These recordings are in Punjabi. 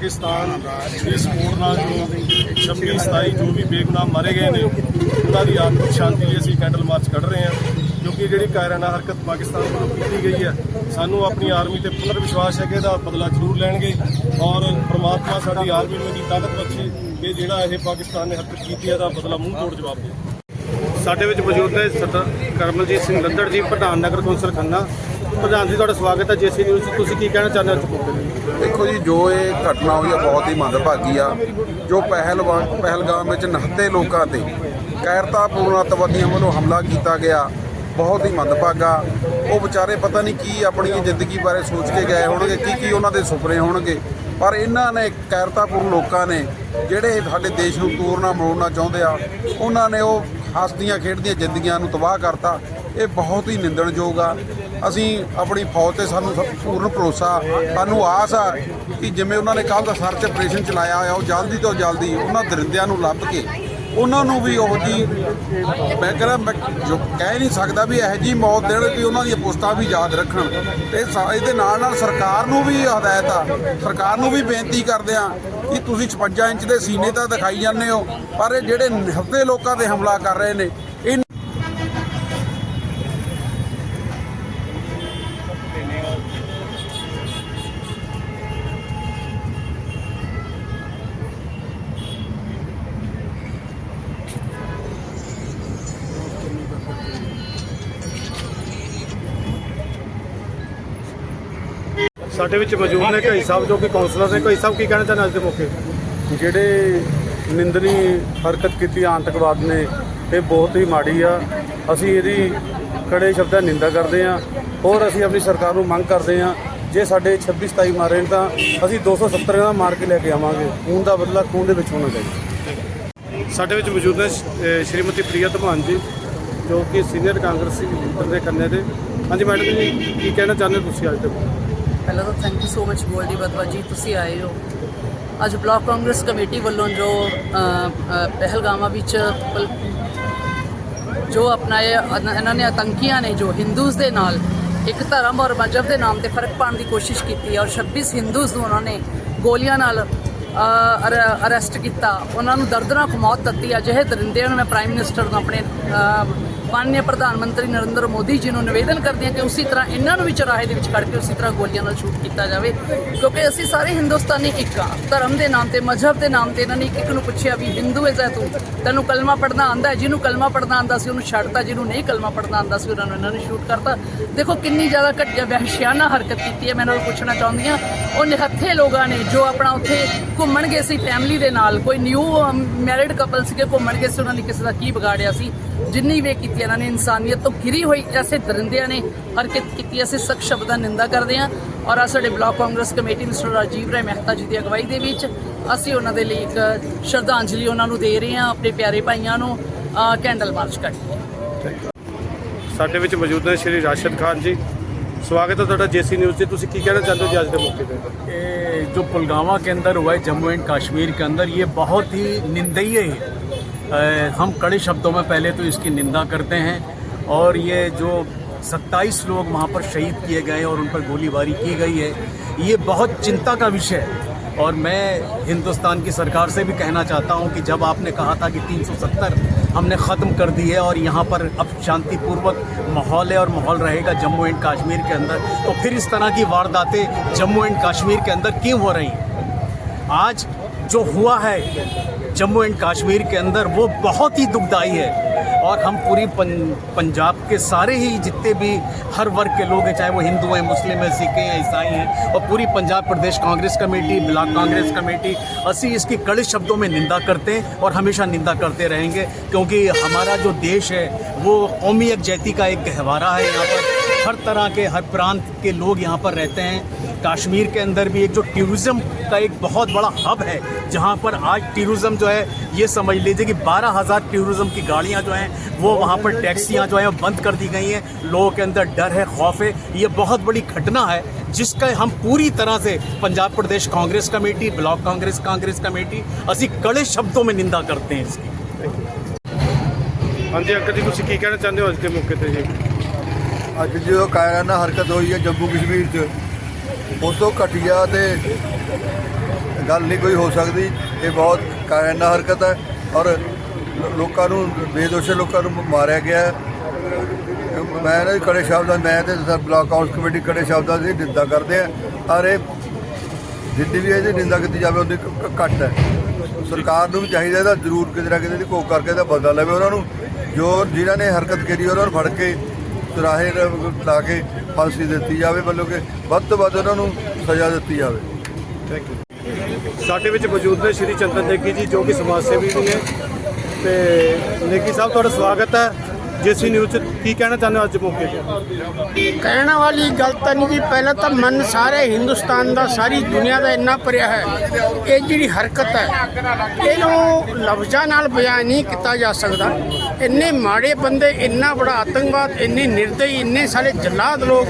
ਪਾਕਿਸਤਾਨ ਇਸ ਕੋਰ ਨਾਲ ਜੋ 26 27 ਜੋ ਵੀ ਬੇਗੁਨਾਹ ਮਾਰੇ ਗਏ ਨੇ, ਉਹਨਾਂ ਦੀ ਆਤਮਿਕ ਸ਼ਾਂਤੀ ਲਈ ਅਸੀਂ ਕੈਂਡਲ ਮਾਰਚ ਕੱਢ ਰਹੇ ਹਾਂ ਕਿਉਂਕਿ ਜਿਹੜੀ ਕਾਇਰਾਨਾ ਹਰਕਤ ਪਾਕਿਸਤਾਨ ਵੱਲੋਂ ਕੀਤੀ ਗਈ ਹੈ, ਸਾਨੂੰ ਆਪਣੀ ਆਰਮੀ ਤੇ ਪੁਨਰ ਵਿਸ਼ਵਾਸ ਹੈ ਕਿ ਇਹਦਾ ਬਦਲਾ ਜ਼ਰੂਰ ਲੈਣਗੇ ਔਰ ਪ੍ਰਮਾਤਮਾ ਸਾਡੀ ਆਰਮੀ ਨੂੰ ਇੰਨੀ ਤਾਕਤ ਬਖਸ਼ੇ ਕਿ ਜਿਹੜਾ ਇਹ ਪਾਕਿਸਤਾਨ ਨੇ ਹਰਕਤ ਕੀਤੀ ਹੈ ਦਾ ਬਦਲਾ ਮੂੰਹ ਤੋੜ ਜਵਾਬ ਦੇ। ਸਾਡੇ ਵਿੱਚ ਮੌਜੂਦ ਨੇ ਸਦਰ ਕਰਮਲਜੀਤ ਸਿੰਘ ਲੱਦੜ ਜੀ, ਪ੍ਰਧਾਨ ਨਗਰ ਕੌਂਸਲ ਖੰਨਾ। ਪ੍ਰਧਾਨ ਜੀ, ਤੁਹਾਡਾ ਸਵਾਗਤ ਹੈ ਜੇਸੀ ਨਿਊਜ਼ 'ਚ। ਤੁਸੀਂ ਕੀ ਕਹਿਣਾ ਚਾਹੁੰਦੇ ਹੋ ਇਸ ਮੌਕੇ ਦੇਖੋ ਜੀ, ਜੋ ਇਹ ਘਟਨਾ ਹੋਈ ਆ, ਬਹੁਤ ਹੀ ਮੰਦਭਾਗੀ ਆ। ਜੋ ਪਹਿਲਵਾਨ ਪਹਿਲਗਾਮ ਵਿੱਚ ਨਹੱਤੇ ਲੋਕਾਂ ਤੇ ਕਾਇਰਤਾਪੂਰਨ ਅੱਤਵਾਦੀਆਂ ਵੱਲੋਂ ਹਮਲਾ ਕੀਤਾ ਗਿਆ, ਬਹੁਤ ਹੀ ਮੰਦਭਾਗਾ। ਉਹ ਵਿਚਾਰੇ ਪਤਾ ਨਹੀਂ ਕੀ ਆਪਣੀ ਜ਼ਿੰਦਗੀ ਬਾਰੇ ਸੋਚ ਕੇ ਗਏ ਹੋਣਗੇ, ਕੀ ਕੀ ਉਹਨਾਂ ਦੇ ਸੁਪਨੇ ਹੋਣਗੇ। ਪਰ ਇਹਨਾਂ ਨੇ ਕਾਇਰਤਾਪੂਰਨ ਲੋਕਾਂ ਨੇ ਜਿਹੜੇ ਸਾਡੇ ਦੇਸ਼ ਨੂੰ ਤੋੜਨਾ ਮਰੋੜਨਾ ਚਾਹੁੰਦੇ ਆ, ਉਹਨਾਂ ਨੇ ਉਹ ਹੱਸਦੀਆਂ ਖੇਡਦੀਆਂ ਜ਼ਿੰਦਗੀਆਂ ਨੂੰ ਤਬਾਹ ਕਰਤਾ। ਇਹ ਬਹੁਤ ਹੀ ਨਿੰਦਣਯੋਗ ਆ। ਅਸੀਂ ਆਪਣੀ ਫੌਜ ਤੇ ਸਾਨੂੰ ਸਭ ਪੂਰਨ ਭਰੋਸਾ, ਸਾਨੂੰ ਆਸ ਆ ਕਿ ਜਿਵੇਂ ਉਹਨਾਂ ਨੇ ਕੱਲ ਦਾ ਸਰਚ ਆਪਰੇਸ਼ਨ ਚਲਾਇਆ ਹੋਇਆ, ਉਹ ਜਲਦੀ ਤੋਂ ਜਲਦੀ ਉਹਨਾਂ ਦਰਿੰਦਿਆਂ ਨੂੰ ਲੱਭ ਕੇ ਉਹਨਾਂ ਨੂੰ ਵੀ ਉਹ ਜੀ ਮੈਂ ਕਹਿੰਦਾ, ਮੈਂ ਜੋ ਕਹਿ ਨਹੀਂ ਸਕਦਾ ਵੀ ਇਹੋ ਜੀ ਮੌਤ ਦੇਣ ਕਿ ਉਹਨਾਂ ਦੀਆਂ ਪੁਸਤਾਂ ਵੀ ਯਾਦ ਰੱਖਣ। ਤੇ ਸਾ- ਇਹਦੇ ਨਾਲ ਨਾਲ ਸਰਕਾਰ ਨੂੰ ਵੀ ਹਦਾਇਤ ਆ। ਸਰਕਾਰ ਨੂੰ ਵੀ ਬੇਨਤੀ ਕਰਦੇ ਆ ਕਿ ਤੁਸੀਂ 56 ਇੰਚ ਦੇ ਸੀਨੇ ਤਾਂ ਦਿਖਾਈ ਜਾਂਦੇ ਹੋ, ਪਰ ਇਹ ਜਿਹੜੇ ਨਿਹੱਤੇ ਲੋਕਾਂ ਤੇ ਹਮਲਾ ਕਰ ਰਹੇ ਨੇ ਸਾਡੇ ਵਿੱਚ ਮੌਜੂਦ ਨੇ ਕਈ ਸਾਹਿਬ ਜੋ ਕਿ ਕਾਉਂਸਲਰ ਨੇ ਕਈ ਸਾਹਿਬ ਕੀ ਕਹਿਣਾ ਚਾਹੁੰਦੇ ਅੱਜ ਦੇ ਮੌਕੇ? ਜਿਹੜੇ ਨਿੰਦਨੀ ਹਰਕਤ ਕੀਤੀ ਆਤੰਕਵਾਦ ਨੇ ਇਹ ਬਹੁਤ ਹੀ ਮਾੜੀ ਆ। ਅਸੀਂ ਇਹਦੀ ਕੜੇ ਸ਼ਬਦਾਂ ਨਿੰਦਾ ਕਰਦੇ ਆ ਔਰ ਅਸੀਂ ਆਪਣੀ ਸਰਕਾਰ ਨੂੰ ਮੰਗ ਕਰਦੇ ਆ ਜੇ ਸਾਡੇ 26 27 ਮਾਰੇ ਤਾਂ ਅਸੀਂ 270 ਦਾ ਮਾਰ ਕੇ ਲੈ ਕੇ ਆਵਾਂਗੇ। ਖੂਨ ਦਾ ਬਦਲਾ ਖੂਨ ਦੇ ਵਿੱਚ ਹੋਣਾ ਚਾਹੀਦਾ। ਸਾਡੇ ਵਿੱਚ ਮੌਜੂਦ ਨੇ ਸ਼੍ਰੀਮਤੀ ਪ੍ਰਿਆ ਧਮਾਨ ਜੀ ਜੋ ਕਿ ਸੀਨੀਅਰ ਕਾਂਗਰਸੀ ਲੀਡਰ ਦੇ ਕੰਨੇ ਦੇ ਹਾਂਜੀ ਮੈਡਮ ਜੀ ਕੀ ਕਹਿਣਾ ਚਾਹੁੰਦੇ ਤੁਸੀਂ ਅੱਜ ਦੇ ਮੌਕੇ? ਪਹਿਲਾਂ ਤਾਂ thank you so much Goldy Badwa ji ਤੁਸੀਂ ਆਏ ਹੋ। ਅੱਜ ਬਲਾਕ ਕਾਂਗਰਸ ਕਮੇਟੀ ਵੱਲੋਂ ਜੋ ਅ, ਵਿੱਚ ਜੋ ਆਪਣਾ ਇਹਨਾਂ ਨੇ ਆਤੰਕੀਆਂ ਨੇ ਜੋ ਹਿੰਦੂਜ਼ ਦੇ ਨਾਲ ਇੱਕ ਧਰਮ ਔਰ ਮਜ਼ਹਬ ਦੇ ਨਾਮ ਤੇ ਫ਼ਰਕ ਪਾਉਣ ਦੀ ਕੋਸ਼ਿਸ਼ ਕੀਤੀ ਔਰ 26 ਹਿੰਦੂਜ਼ ਨੂੰ ਉਹਨਾਂ ਨੇ ਗੋਲੀਆਂ ਨਾਲ ਅਰੈਸਟ ਕੀਤਾ। ਉਹਨਾਂ ਨੂੰ ਦਰਦਨਾਕ ਮੌਤ ਦਿੱਤੀ। ਅਜਿਹੇ ਦਰਿੰਦਿਆਂ ਨੂੰ ਮੈਂ ਪ੍ਰਾਈਮ ਮਿਨਿਸਟਰ ਨੂੰ ਆਪਣੇ ਮਾਨਯ ਪ੍ਰਧਾਨ ਮੰਤਰੀ ਨਰਿੰਦਰ ਮੋਦੀ ਜੀ ਨੂੰ ਨਿਵੇਦਨ ਕਰਦੀ ਹਾਂ ਕਿ ਉਸੇ ਤਰ੍ਹਾਂ ਇਹਨਾਂ ਨੂੰ ਵੀ ਚਰਾਹੇ ਦੇ ਵਿੱਚ ਕੱਢ ਕੇ ਉਸੇ ਤਰ੍ਹਾਂ ਗੋਲੀਆਂ ਨਾਲ ਸ਼ੂਟ ਕੀਤਾ ਜਾਵੇ, ਕਿਉਂਕਿ ਅਸੀਂ ਸਾਰੇ ਹਿੰਦੁਸਤਾਨੀ ਇੱਕ ਆ ਧਰਮ ਦੇ ਨਾਮ ਤੇ, ਮਜ਼ਹਬ ਦੇ ਨਾਮ ਤੇ ਇਹਨਾਂ ਨੇ ਇੱਕ ਨੂੰ ਪੁੱਛਿਆ ਵੀ ਹਿੰਦੂ ਹੈ ਤੂੰ, ਤੈਨੂੰ ਕਲਮਾ ਪੜਨਾ ਆਂਦਾ ਜਿਹਨੂੰ ਕਲਮਾ ਪੜਨਾ ਆਂਦਾ ਸੀ ਉਹਨੂੰ ਛੱਡਤਾ, ਜਿਹਨੂੰ ਨਹੀਂ ਕਲਮਾ ਪੜਨਾ ਆਂਦਾ ਸੀ ਉਹਨਾਂ ਨੂੰ ਇਹਨਾਂ ਨੇ ਸ਼ੂਟ ਕਰਤਾ। ਦੇਖੋ ਕਿੰਨੀ ਜ਼ਿਆਦਾ ਘਟੀਆ ਵਹਿਸ਼ਿਆਨਾ ਹਰਕਤ ਕੀਤੀ ਹੈ, ਮੈਂ ਇਹਨਾਂ ਨੂੰ ਪੁੱਛਣਾ ਚਾਹੁੰਦੀ ਹਾਂ। ਉਹ ਨਿਹੱਥੇ ਲੋਕਾਂ ਨੇ ਜੋ ਆਪਣਾ ਉੱਥੇ ਘੁੰਮਣ ਗਏ ਸੀ ਫੈਮਿਲੀ ਦੇ ਨਾਲ, ਕੋਈ ਨਿਊ ਮੈਰਿਡ ਕਪਲ ਸੀਗੇ, ਘੁੰਮਣ ਗਏ ਸੀ, ਉਹਨਾਂ ਨੇ ਕਿਸੇ ਦਾ ਕੀ ਵਿਗਾੜਿਆ ਸੀ? ਜਿੰਨੀ ਵੀ ਕੀਤੀ ਇਹਨਾਂ ਨੇ ਇਨਸਾਨੀਅਤ ਤੋਂ ਗਿਰੀ ਹੋਈ ਐਸੇ ਦਰਿੰਦਿਆਂ ਨੇ ਹਰਕਤ ਕੀਤੀ ਅਸੀਂ ਸਖਤ ਸ਼ਬਦਾਂ ਨਿੰਦਾ ਕਰਦੇ ਹਾਂ ਔਰ ਆ ਸਾਡੇ block Congress committee mister Rajiv Rai Mehta ji ਦੀ ਅਗਵਾਈ ਦੇ ਵਿੱਚ ਅਸੀਂ ਉਹਨਾਂ ਦੇ ਲਈ ਇੱਕ ਸ਼ਰਧਾਂਜਲੀ ਉਹਨਾਂ ਨੂੰ ਦੇ ਰਹੇ ਹਾਂ ਆਪਣੇ ਪਿਆਰੇ ਭਾਈਆਂ ਨੂੰ ਅ, ਕੈਂਡਲ ਮਾਰਚ ਕਰਕੇ ਸਾਡੇ ਵਿੱਚ ਮੌਜੂਦ ਨੇ ਸ਼੍ਰੀ ਰਾਸ਼ਦ ਖਾਨ ਜੀ ਸਵਾਗਤ ਹੈ ਤੁਹਾਡਾ ਜੇਸੀ ਨਿਊਜ਼ ਤੇ ਤੁਸੀਂ ਕੀ ਕਹਿਣਾ ਚਾਹੁੰਦੇ ਹੋ ਜੀ ਅੱਜ ਦੇ ਮੌਕੇ ਤੇ ये जो पुलगामा के अंदर हुआ है जम्मू एंड कश्मीर के अंदर ये बहुत ही निंदनीय है अ, हम कड़े शब्दों में पहले तो इसकी निंदा करते हैं और ये जो 27 लोग वहाँ पर शहीद किए गए और उन पर गोलीबारी की गई है, ये बहुत चिंता का विषय है। और मैं हिंदुस्तान की सरकार से भी कहना चाहता हूँ कि जब आपने कहा था कि 370 हमने ख़त्म कर दी है और यहाँ पर अब शांतिपूर्वक माहौल है और माहौल रहेगा जम्मू एंड कश्मीर के अंदर तो फिर इस तरह की वारदातें जम्मू एंड कश्मीर के अंदर क्यों हो रही हैं? आज जो हुआ है जम्मू एंड कश्मीर के अंदर, वो बहुत ही दुखदाई है। और हम पूरी पंजाब के सारे ही जितने भी हर वर्ग के लोग हैं, चाहे वो हिंदू हैं, मुस्लिम हैं, सिख हैं, ईसाई हैं, और पूरी Punjab Pradesh Congress committee, block Congress committee, असी इसकी कड़े शब्दों में निंदा करते हैं और हमेशा निंदा करते रहेंगे, क्योंकि हमारा जो देश है, वो कौमी यकजहती का एक गहवारा है। यहाँ पर हर तरह के, हर प्रांत के लोग यहाँ पर रहते हैं। कश्मीर के अंदर भी एक जो टूरिज़्म का एक बहुत बड़ा हब है जहाँ पर आज टूरिज़्म जो है ये समझ लीजिए कि बारह हज़ार टूरिज़्म की गाड़ियाँ जो हैं वो वहाँ पर टैक्सियाँ जो हैं वो बंद कर दी गई हैं लोगों के अंदर डर है खौफ है ये बहुत बड़ी घटना है जिसका हम पूरी तरह से पंजाब प्रदेश Congress committee block Congress Congress committee असी कड़े शब्दों में निंदा करते हैं इसकी ਹਾਂਜੀ ਅੰਕਲ ਜੀ ਤੁਸੀਂ ਕੀ ਕਹਿਣਾ ਚਾਹੁੰਦੇ ਹੋ ਅੱਜ ਦੇ ਮੌਕੇ ਤੇ ਜੀ ਅੱਜ ਜੋ ਕਾਇਰਾਨਾ ਹਰਕਤ ਹੋਈ ਹੈ ਜੰਮੂ ਕਸ਼ਮੀਰ 'ਚ ਉਸ ਤੋਂ ਘਟੀਆ ਤੇ ਗੱਲ ਨਹੀਂ ਕੋਈ ਹੋ ਸਕਦੀ। ਇਹ ਬਹੁਤ ਕਾਇਨਾ ਹਰਕਤ ਹੈ ਔਰ ਲੋਕਾਂ ਨੂੰ, ਬੇਦੋਸ਼ੇ ਲੋਕਾਂ ਨੂੰ ਮਾਰਿਆ ਗਿਆ ਹੈ। ਮੈਂ ਨਾ ਕੜੇ ਸ਼ਬਦਾਂ, ਮੈਂ ਤੇ ਸਰ ਬਲਾਕ ਹਾਊਸ ਕਮੇਟੀ ਕੜੇ ਸ਼ਬਦਾਂ ਦੀ ਨਿੰਦਾ ਕਰਦੇ ਆ ਔਰ ਇਹ ਜਿੱਦੀ ਵੀ ਇਹਦੀ ਨਿੰਦਾ ਕੀਤੀ ਜਾਵੇ, ਉਹਦੀ ਘੱਟ ਹੈ। ਸਰਕਾਰ ਨੂੰ ਵੀ ਚਾਹੀਦਾ ਇਹਦਾ ਜ਼ਰੂਰ ਕਿਤੇ ਨਾ ਕਿਤੇ ਦੀ ਕੋਕ ਕਰਕੇ ਇਹਦਾ ਬਦਲਾ ਲਵੇ ਉਹਨਾਂ ਨੂੰ। ਜੋ ਜਿਨ੍ਹਾਂ ਨੇ ਹਰਕਤ ਕੀਤੀ ਉਹਨਾਂ ਨੂੰ ਫੜ ਕੇ ਚੁਰਾਹੇ ਲਾ ਕੇ ਫਾਂਸੀ ਦਿੱਤੀ ਜਾਵੇ ਮਤਲਬ ਕਿ ਵੱਧ ਤੋਂ ਵੱਧ ਉਹਨਾਂ ਨੂੰ ਸਜ਼ਾ ਦਿੱਤੀ ਜਾਵੇ। ਸਾਡੇ ਵਿੱਚ ਮੌਜੂਦ ਨੇ ਸ਼੍ਰੀ ਚੰਦਨ ਨੇਗੀ ਜੀ ਜੋ ਕਿ ਸਮਾਜ ਸੇਵੀ ਵੀ ਨੇ। ਤੇ ਨੇਗੀ ਸਾਹਿਬ ਤੁਹਾਡਾ ਸਵਾਗਤ ਹੈ। ਜੇਸੀ ਨਿਊਜ਼ 'ਚ ਕੀ ਕਹਿਣਾ ਚਾਹੁੰਦੇ ਹੋ ਅੱਜ ਮੌਕੇ ਤੇ? ਕਹਿਣ ਵਾਲੀ ਗੱਲ ਤਾਂ ਨਹੀਂ ਜੀ ਪਹਿਲਾਂ ਤਾਂ ਮਨ ਸਾਰੇ ਹਿੰਦੁਸਤਾਨ ਦਾ ਸਾਰੀ ਦੁਨੀਆ ਦਾ ਇੰਨਾ ਭਰਿਆ ਹੈ। ਇਹ ਜਿਹੜੀ ਹਰਕਤ ਹੈ ਇਹਨੂੰ ਲਫ਼ਜ਼ਾਂ ਨਾਲ ਬਿਆਨ ਨਹੀਂ ਕੀਤਾ ਜਾ ਸਕਦਾ। ਇੰਨੇ ਮਾੜੇ ਬੰਦੇ, ਇੰਨਾ ਬੜਾ ਆਤੰਕਵਾਦ, ਇੰਨੇ ਨਿਰਦਈ, ਇੰਨੇ ਸਾਰੇ ਜਲਾਦ ਲੋਕ,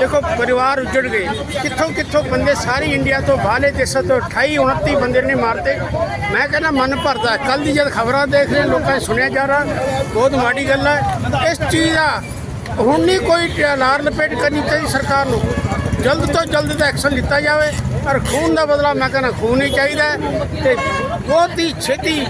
ਦੇਖੋ ਪਰਿਵਾਰ ਉੱਜੜ ਗਏ। ਕਿੱਥੋਂ ਕਿੱਥੋਂ ਬੰਦੇ ਸਾਰੀ ਇੰਡੀਆ ਤੋਂ ਬਾਹਰਲੇ ਦੇਸ਼ਾਂ ਤੋਂ 28 29 ਬੰਦੇ ਨੇ ਮਾਰਤੇ। ਮੈਂ ਕਹਿੰਦਾ ਮਨ ਭਰਦਾ ਕੱਲ ਦੀ ਜਦ ਖਬਰਾਂ ਦੇਖ ਰਹੇ ਲੋਕਾਂ ਨੇ ਸੁਣਿਆ ਜਾ ਰਿਹਾ, ਬਹੁਤ ਮਾੜੀ ਗੱਲ ਹੈ। ਇਸ ਚੀਜ਼ ਦਾ ਹੁਣ ਨਹੀਂ ਕੋਈ ਲਾਰ ਲਪੇਟ ਕਰਨੀ ਚਾਹੀਦੀ ਸਰਕਾਰ ਨੂੰ। ਜਲਦ ਤੋਂ ਜਲਦ ਦਾ ਐਕਸ਼ਨ ਲਿੱਤਾ ਜਾਵੇ ਔਰ ਖੂਨ ਦਾ ਬਦਲਾ ਮੈਂ ਕਹਿੰਦਾ ਖੂਨ ਹੀ ਚਾਹੀਦਾ ਹੈ। ਤੇ ਬਹੁਤ ਹੀ ਛੇਤੀ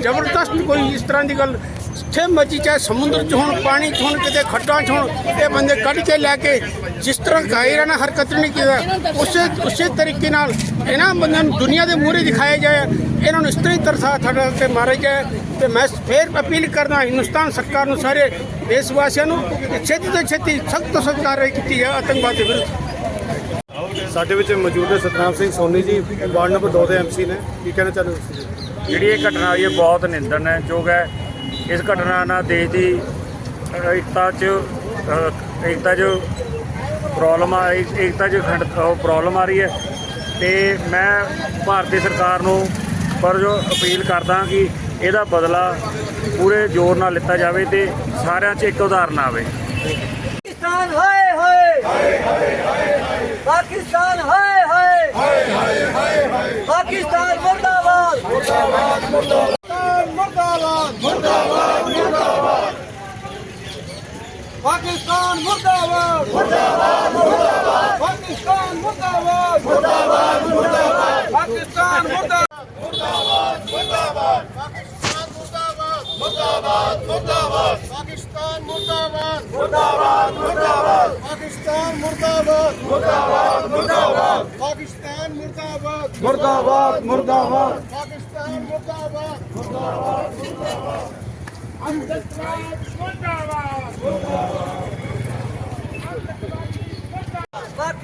ਜ਼ਬਰਦਸਤ ਕੋਈ ਇਸ ਤਰ੍ਹਾਂ ਦੀ ਗੱਲ ਜਿੱਥੇ ਮਰਜ਼ੀ ਚਾਹੇ ਸਮੁੰਦਰ 'ਚ ਹੋਣ ਪਾਣੀ 'ਚ ਹੋਣ ਕਿਤੇ ਖੱਡਾਂ 'ਚ ਹੋਣ ਇਹ ਬੰਦੇ ਕੱਢ ਕੇ ਲੈ ਕੇ ਜਿਸ ਤਰ੍ਹਾਂ ਕਾਇਰਾ ਨਾਲ ਹਰਕਤ ਨਹੀਂ ਕੀਤਾ ਉਸੇ ਉਸੇ ਤਰੀਕੇ ਨਾਲ ਇਹਨਾਂ ਬੰਦਿਆਂ ਨੂੰ ਦੁਨੀਆ ਦੇ ਮੂਹਰੇ ਦਿਖਾਇਆ ਜਾਏ ਇਹਨਾਂ ਨੂੰ ਇਸ ਤਰ੍ਹਾਂ ਹੀ ਤਰਸਾ ਥੜਾ ਕੇ ਮਾਰਿਆ ਜਾਏ ਤੇ ਮੈਂ ਫੇਰ ਅਪੀਲ ਕਰਦਾ ਹਿੰਦੁਸਤਾਨ ਸਰਕਾਰ ਨੂੰ ਸਾਰੇ ਦੇਸ਼ ਨੂੰ ਕਿ ਛੇਤੀ ਤੋਂ ਛੇਤੀ ਸਖਤ ਤੋਂ ਸਖਤ ਕਾਰਵਾਈ ਕੀਤੀ ਜਾਏ ਆਤੰਕਵਾਦ ਦੇ ਵਿਰੁੱਧ। ਸਾਡੇ ਵਿੱਚ ਮੌਜੂਦ ਨੇ ਸਤਨਾਮ ਸਿੰਘ ਸੋਨੀ ਜੀ ਵਾਰਡ ਨੰਬਰ 2 ਦੇ ਐਮਸੀ ਨੇ। ਕੀ ਕਹਿਣਾ ਚਾਹੁੰਦੇ ਹੋ ਜਿਹੜੀ ਇਹ ਘਟਨਾ ਹੋਈ ਹੈ ਬਹੁਤ ਨਿੰਦਣਯੋਗ ਹੈ। ਇਸ ਘਟਨਾ ਨਾਲ ਦੇਸ਼ ਦੀ ਏਕਤਾ 'ਚ ਏਕਤਾ 'ਚ ਪ੍ਰੋਬਲਮ ਆ ਏਕਤਾ 'ਚ ਖੰਡ ਪ੍ਰੋਬਲਮ ਆ ਰਹੀ ਹੈ। ਤੇ ਮੈਂ ਭਾਰਤੀ ਸਰਕਾਰ ਨੂੰ ਪਰ ਜੋ ਅਪੀਲ ਕਰਦਾ ਕਿ ਇਹਦਾ ਬਦਲਾ ਪੂਰੇ ਜ਼ੋਰ ਨਾਲ ਲਿੱਤਾ ਜਾਵੇ ਤੇ ਸਾਰਿਆਂ 'ਚ ਇੱਕ ਉਦਾਹਰਨ ਆਵੇ। ਪਾਕਿਸਤਾਨ, ਹਾਏ ਹਾਏ। ਪਾਕਿਸਤਾਨ, ਹਾਏ ਹਾਏ। ਪਾਕਿਸਤਾਨ ਮੁਰਦਾਬਾਦ ਮੁਰਦਾਬਾਦ ਮੁਰਦਾਬਾਦ। ਪਾਕਿਸਤਾਨ ਮੁਰਦਾਬਾਦ। ਮੁਰਦਾਬਾਦ ਮੁਰਦਾਬਾਦ। ਪਾਕਿਸਤਾਨ ਮੁਰਦਾਬਾਦ। ਮੁਰਦਾਬਾਦ ਮੁਰਦਾਬਾਦ। ਪਾਕਿਸਤਾਨ ਮੁਰਦਾਬਾਦ। ਮੁਰਦਾਬਾਦ ਮੁਰਦਾਬਾਦ। ਮੁਰਦਾਬਾਦ। ਪਾਕਿਸਤਾਨ ਮੁਰਦਾਬਾਦ। ਮੁਰਦਾਬਾਦ ਮੁਰਦਾਬਾਦ। ਪਾਕਿਸਤਾਨ ਮੁਰਦਾਬਾਦ। ਮੁਰਦਾਬਾਦ ਮੁਰਦਾਬਾਦ। ਪਾਕਿਸਤਾਨ ਮੁਰਦਾਬਾਦ। ਮੁਰਦਾਬਾਦ ਮੁਰਦਾਬਾਦ। ਪਾਕਿਸਤਾਨ ਮੁਰਦਾਬਾਦ। ਮੁਰਦਾਬਾਦ ਮੁਰਦਾਬਾਦ। ਅੰਦਰ ਮੁਰਦਾਬਾਦ ਮੁਰਦਾਬਾਦ।